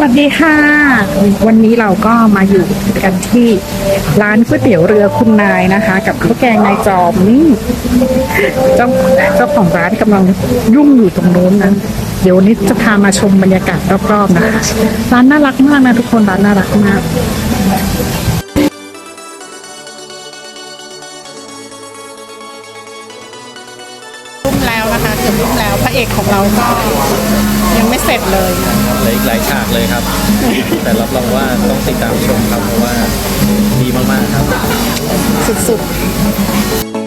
วัสดีค่ะ วันนี้เราก็มาอยู่กันที่ร้านก๋วยเตี๋ยวเรือคุณนายนะคะ กับข้าวแกงนายจอมนี่เจ้าเจ้าของร้านกำลังยุ่งอยู่ตรงนู้นนะเดี๋ยววันนี้จะพามาชมบรรยากาศรอบๆนะคะร้านน่ารักมากนะทุกคนร้านน่ารักมากรุ่มแล้วนะคะเกือบรุ่มแล้วพระเอกของเราก็ยังไม่เสร็จเลย ลืออีกหลายฉากเลยครับ แต่รับรองว่าต้องติดตามชมครับเพราะว่าดีมากๆครับ สุดๆ